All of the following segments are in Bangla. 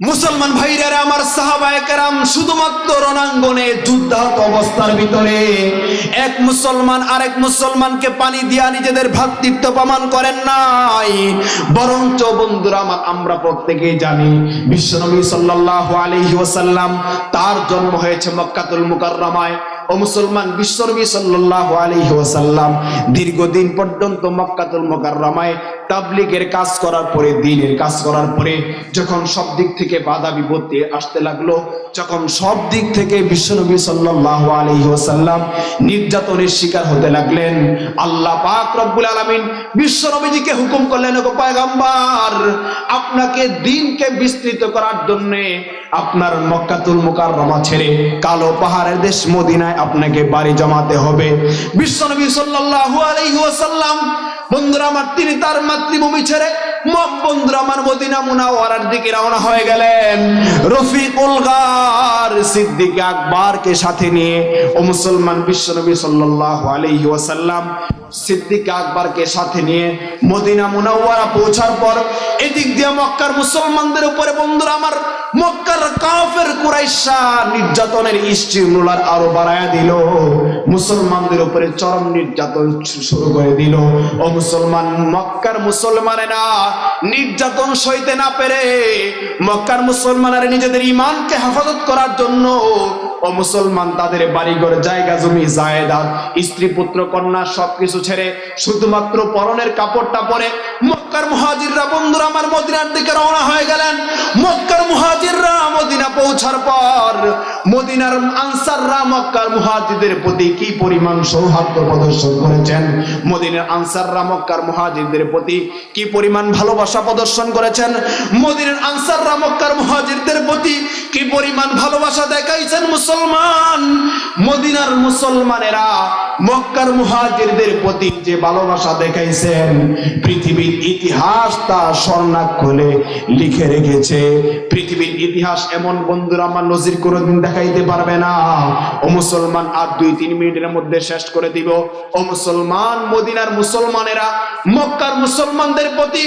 মুসলমান ভাইরা আমার সাহাবায়াম শুধুমাত্র রণাঙ্গনে যুদ্ধাহত অবস্থার ভিতরে এক মুসলমান আরেক মুসলমানকে পানি দিয়া নিজেদের ভ্রাতৃত্ব প্রমাণ করেন নাই। বরঞ্চ বন্ধুরা, আমার আমরা প্রত্যেকেই জানি বিশ্বনবী আলাইহি ওয়াসাল্লাম তার জন্ম হয়েছে মক্কাতুল মুকাররমায়। ও মুসলমান বিশ্বনবী সাল্লাল্লাহু আলাইহি ওয়াসাল্লাম দীর্ঘদিন পর্যন্ত মক্কাতুল মুকাররমায় তাবলিগের কাজ করার পরে, দিনের কাজ করার পরে যখন সব দিক থেকে বাধা বিপত্তি আসতে লাগল, যখন সব দিক থেকে বিশ্বনবী সাল্লাল্লাহু আলাইহি ওয়াসাল্লাম নির্যাতনের শিকার হতে লাগলেন, আল্লাহ পাক রব্বুল আলামিন বিশ্বনবীজিকে হুকুম করলেন পয়গম্বর, আপনাকে দিনকে বিস্তৃত করার জন্য আপনার মক্কাতুল মুকাররমা ছেড়ে কালো পাহাড়ের দেশ মদিনায় আপনাকে বাড়ি জমাতে হবে। বন্ধুরা আমার, তিনি তার মাতৃভূমি রওনা হয়ে গেলেন। আকবরকে সাথে নিয়ে মুসলমান আকবরকে সাথে নিয়ে পৌঁছার পর এদিক দিয়ে মক্কার মুসলমানদের উপরে বন্ধুরা আমার মক্কার কাফের কুরাইশা নির্যাতনের স্টিমুলার আরও বাড়ায়া দিল। মুসলমানদের উপরে চরম নির্যাতন শুরু করে দিল। ও মুসলমান, মক্কার মুসলমানেরা নির্যাতন সইতে না পেরে মক্কার মুসলমানেরা নিজেদের ইমানকে হেফাজত করার জন্য ও মুসলমান, তাদের বাড়িঘর, জায়গা, জমি জায়দাত স্ত্রী, পুত্র, কন্যা, সবকিছু ছেড়ে শুধুমাত্র পরনের কাপড়টা পরে মক্কার মুহাজিররা, বন্ধুরা, আমার মদিনার দিকে রওনা হয়ে গেলেন। মক্কার মুহাজিররা মদিনা পৌঁছার পর মদিনার আনসাররা মক্কার মুহাজিরদের প্রতি কি পরিমাণ সৌহার্দ্য প্রদর্শন করেছেন? মদিনার আনসাররা মক্কার মুহাজিরদের প্রতি কি পরিমাণ ভালোবাসা প্রদর্শন করেছেন? মদিনার আনসাররা মক্কার মুহাজিরদের প্রতি কি পরিমাণ ভালোবাসা দেখাইছেন মুসলমান, মদিনার মুসলমানেরা, মক্কার মুহাজিরদের প্রতি যে ভালোবাসা দেখাইছেন, পৃথিবীর ইতিহাস তা স্বর্ণাক্ষরে লিখে রেখেছে। পৃথিবীর ইতিহাস এমন বন্ধুরা আমার নজির কোনোদিন দেখাইতে পারবে না। ও মুসলমান, আর দুই তিন মিনিটের মধ্যে শেষ করে দিব। ও মুসলমান, মদিনার মুসলমানেরা, মক্কার মুসলমানদের প্রতি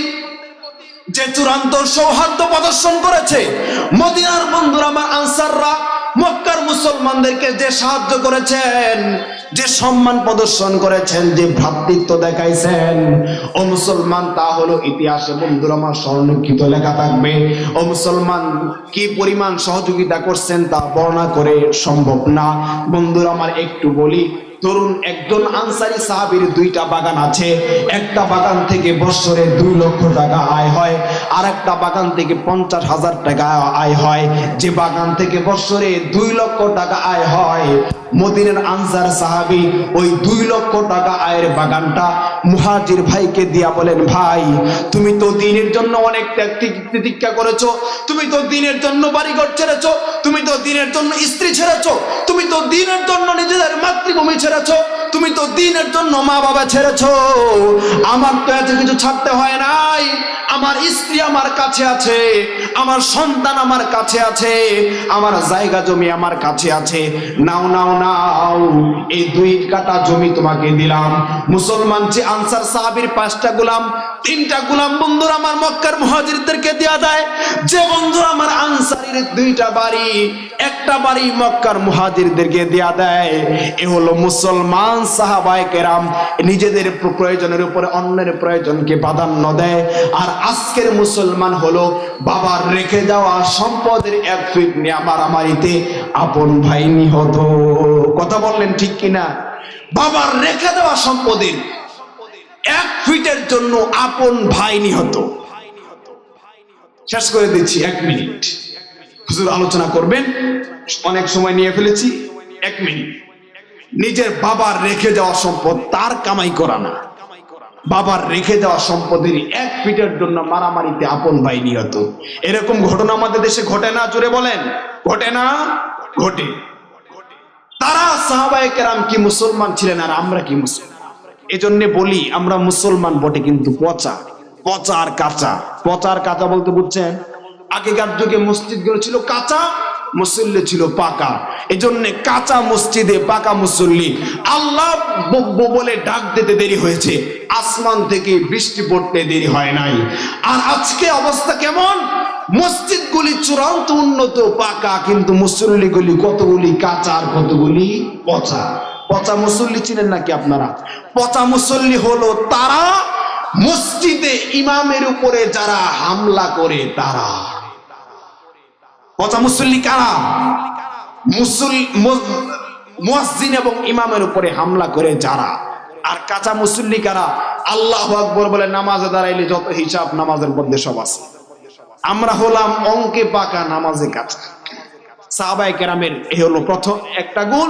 যে চূড়ান্ত সৌহার্দ্য প্রদর্শন করেছে, মদিনার বন্ধুরা, আমার আনসাররা মক্কার মুসলমানদেরকে যে সাহায্য করেছেন, যে সম্মান প্রদর্শন করেছেন, যে ভ্রাতৃত্ব দেখাইছেন, ও মুসলমান, তা হলো ইতিহাসে, বন্ধুরা, আমার সংরক্ষিত লেখা থাকবে। ও মুসলমান, কি পরিমাণ সহযোগিতা করছেন তা বর্ণনা করে সম্ভব না। বন্ধুরা, আমার একটু বলি ধরুন একজন আনসারি সাহাবীর দুইটা বাগান আছে, একটা বাগান থেকে বছরে দুই লক্ষ টাকা আয় হয় আর একটা বাগান থেকে পঞ্চাশ হাজার টাকা আয় হয়। যে বাগান থেকে বছরে দুই লক্ষ টাকা আয় হয়, মদিনের আনসার সাহাবি ওই দুই লক্ষ টাকা আয়ের বাগানটা মুহাজির ভাইকে দিয়া বলেন, ভাই, তুমি তো দিনের জন্য অনেক ত্যাগ করেছ, তুমি তো দিনের জন্য বাড়িঘর ছেড়েছো, তুমি তো দিনের জন্য স্ত্রী ছেড়েছো, তুমি তো দিনের জন্য নিজেদের মাতৃভূমি ছেড়েছো, তুমি তো দিনের জন্য মা বাবা ছেড়েছো। আমার তো এত কিছু ছাড়তে হয় নাই। আমার স্ত্রী আমার কাছে আছে, আমার সন্তান আমার কাছে আছে, আমার জায়গা জমি আমার কাছে আছে। নাও নাও নাও, এই দুই কাটা জমি তোমাকে দিলাম। মুসলমান যে আনসার সাহাবির পাঁচটা গোলাম, তিনটা গোলাম বন্ধুরা আমার মক্কার মুহাজিরদেরকে দেয়া দেয় যে বন্ধুরা আমার আনসারির দুইটা বাড়ি একটা বাড়ি মক্কার মুহাজিরদেরকে দেয়া দেয়। এ হলো মুসলমান সাহাবায়ে কেরাম নিজেদের প্রয়োজনের উপরে অন্যের প্রয়োজনকে প্রাধান্য দেয়। আর আজকের মুসলমান হলো বাবার রেখে যাওয়া সম্পদের এক ফিট নিয়ে আমার আমারিতে আপন ভাই নিহত। কথা বললেন ঠিক কিনা? বাবার রেখে দেওয়া সম্পদের এক ফিটের জন্য আপন ভাই নিহত। শেষ করে দিচ্ছি এক মিনিট। হুজুর আলোচনা করবেন। অনেক সময় নিয়ে ফেলেছি। এক মিনিট। নিজের বাবার রেখে যাওয়া সম্পদ তার কামাই করা না। বাবার রেখে যাওয়া সম্পদের এক ফিটের জন্য মারামারিতে আপন ভাই নিহত। এরকম ঘটনা আমাদের দেশে ঘটে না, জোরে বলেন। ঘটে না? ঘটে। তারা সাহাবায়ে কেরাম কি মুসলমান ছিলেন আর আমরা কি মুসলমান? এজন্য বলি, আমরা মুসলমান বটে কিন্তু পচা। পচা আর কাঁচা। পচা আর কাঁচা বলতে বুঝছেন? আগেকার যুগে মসজিদগুলো ছিল কাঁচা, মুসল্লি ছিল পাকা। এজন্য কাঁচা মসজিদে পাকা মুসল্লি। আল্লাহ বলে ডাক দিতে দেরি হয়েছে। আসমান থেকে বৃষ্টি পড়তে দেরি হয় নাই। আর আজকে অবস্থা কেমন? মসজিদগুলি চূড়ান্ত উন্নত, পাকা, কিন্তু মুসল্লিগুলি কতগুলি কাঁচা আর কতগুলি পচা? পচা মুসল্লি চিনেন নাকি আপনারা? পচা মুসল্লি হলো তারা মসজিদে ইমামের উপরে যারা হামলা করে তারা। পচা মুসল্লি কারা? মুসল মুয়াজ্জিন এবং ইমামের উপরে হামলা করে যারা? আর কাঁচা মুসল্লি কারা? আল্লাহ আকবর বলে নামাজে দাঁড়াইলে যত হিসাব নামাজের মধ্যে সব আছে। আমরা হলাম অঙ্কে পাকা নামাজে কাঁচা। সাহাবাই কেরামের এ হলো প্রথম একটা গুণ।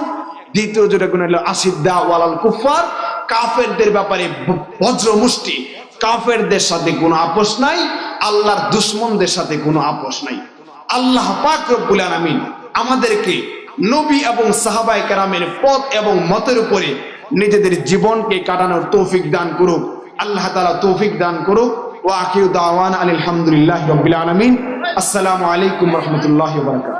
দ্বিতীয় যেটা গুণ হলো আশিদ্দা ওয়ালাল কুফার কাফেরদের ব্যাপারে বজ্র মুষ্টি। কাফেরদের সাথে কোনো আপোষ নাই। আল্লাহর দুশ্মনদের সাথে কোনো আপোষ নাই। আল্লাহ পাক রব্বুল আলামিন আমাদেরকে নবী এবং সাহাবাই কেরামের পথ এবং মতের উপরে নিজেদের জীবনকে কাটানোর তৌফিক দান করুক, আল্লাহ তাআলা তৌফিক দান করুক, ওয়া আখিরু দাওয়ানা আলহামদুলিল্লাহি রাব্বিল আলামিন। আসসালামু আলাইকুম ওয়া বারাকাতুহু।